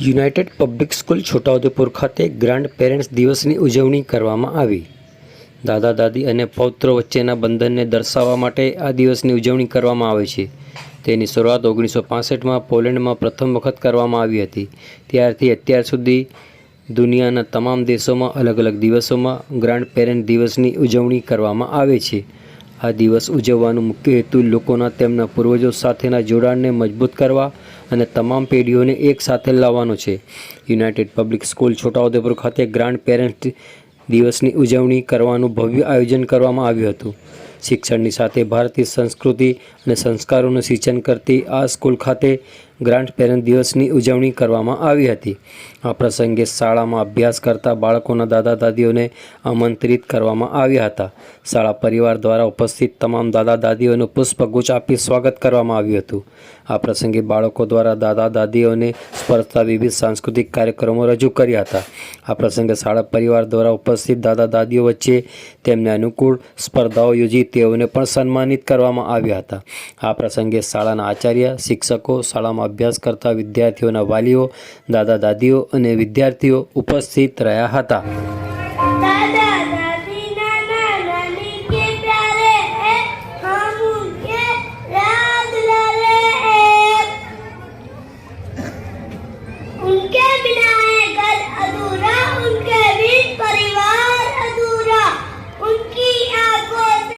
United public school Chhota Udepur ખાતે grand parents દિવસની ઉજવણી કરવામાં આવી. દાદા, દાદી અને પૌત્રો વચ્ચેના બંધનને દર્શાવવા માટે આ દિવસની ઉજવણી કરવામાં આવે છે. તેની શરૂઆત ઓગણીસો પાસઠમાં પોલેન્ડમાં પ્રથમ વખત કરવામાં આવી હતી. ત્યારથી અત્યાર સુધી દુનિયાના તમામ દેશોમાં અલગ અલગ દિવસોમાં ગ્રાન્ડ પેરેન્ટ દિવસની ઉજવણી કરવામાં આવે છે. આ દિવસ ઉજવવાનો મુખ્ય હેતુ લોકોના તેમના પૂર્વજો સાથેના જોડાણને મજબૂત કરવા અને તમામ પેઢીઓને એક સાથે લાવવાનો છે. યુનાઇટેડ પબ્લિક સ્કૂલ છોટાઉદેપુર ખાતે ગ્રાન્ડ પેરેન્ટ દિવસની ઉજવણી કરવાનું ભવ્ય આયોજન કરવામાં આવ્યું હતું. શિક્ષણની સાથે ભારતીય સંસ્કૃતિ અને સંસ્કારોનું સિંચન કરતી આ સ્કૂલ ખાતે ગ્રાન્ડ પેરેન્ટ દિવસની ઉજવણી કરવામાં આવી હતી. આ પ્રસંગે શાળામાં અભ્યાસ કરતા બાળકોના દાદા દાદીઓને આમંત્રિત કરવામાં આવ્યા હતા. શાળા પરિવાર દ્વારા ઉપસ્થિત તમામ દાદા દાદીઓનું પુષ્પગુચ્છ આપી સ્વાગત કરવામાં આવ્યું હતું. આ પ્રસંગે બાળકો દ્વારા દાદા દાદીઓને સ્પર્શતા વિવિધ સાંસ્કૃતિક કાર્યક્રમો રજૂ કર્યા હતા. આ પ્રસંગે શાળા પરિવાર દ્વારા ઉપસ્થિત દાદા દાદીઓ વચ્ચે તેમને અનુકૂળ સ્પર્ધાઓ યોજી તેઓને પણ સન્માનિત કરવામાં આવ્યા હતા. આ પ્રસંગે શાળાના આચાર્ય, શિક્ષકો, શાળામાં અભ્યાસ કરતા વિદ્યાર્થીઓના વાલીઓ દાદા દાદીઓ અને વિદ્યાર્થીઓ ઉપસ્થિત રહ્યા હતા.